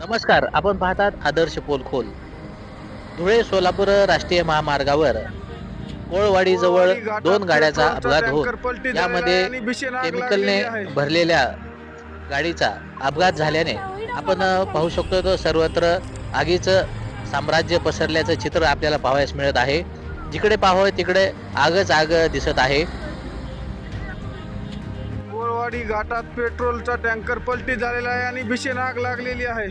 नमस्कार आपण पाहतात आदर्श पोलखोल धुळे सोलापूर राष्ट्रीय महामार्गावर कोळवाडी जवळ दोन गाड्याचा अपघात होत यामध्ये केमिकलने भरलेल्या गाडीचा अपघात झाल्याने आपण पाहू शकतो तो सर्वत्र आगीचं साम्राज्य पसरल्याचं चित्र आपल्याला पाहावयास मिळत आहे. जिकडे पाहावं तिकडे आगच आग दिसत आहे. कोळवाडी घाटात पेट्रोलचा टँकर पलटी झालेला आहे आणि भीषण आग लागलेली आहे.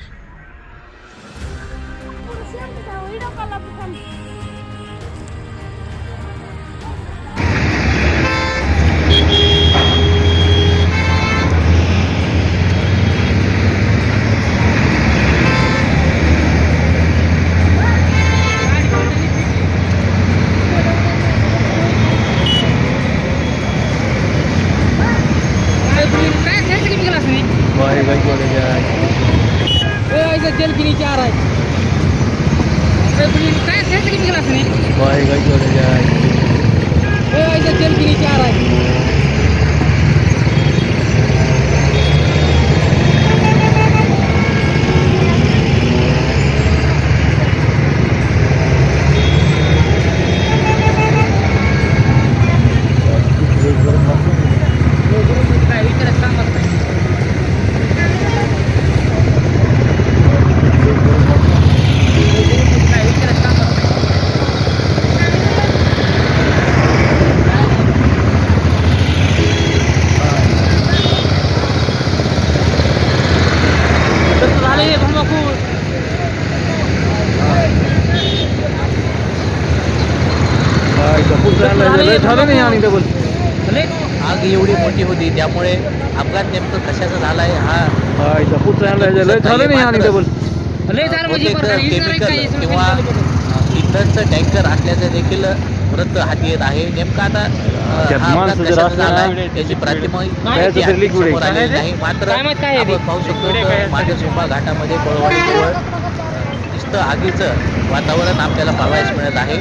জায়গায় চলে যায়। ওই যে জেল কিনি চার হয় চলে যায়। आग एवढी मोठी होती त्यामुळे अपघात नेमकं कशाचा झालाय हा? लय झालं म्हणजे केमिकल किंवा इंधनचं टँकर असल्याचं देखील वृत्त हाती येत आहे. नेमका आता हा अपघात कशाचा झालाय त्याची प्राथमिक माहिती. समोर आलेली नाही. मात्र? आपण पाहू शकतो मागेसोपा घाटामध्ये कोळवाडीजवळ नुसतं आगीचं वातावरण आपल्याला पाहावयास मिळत आहे.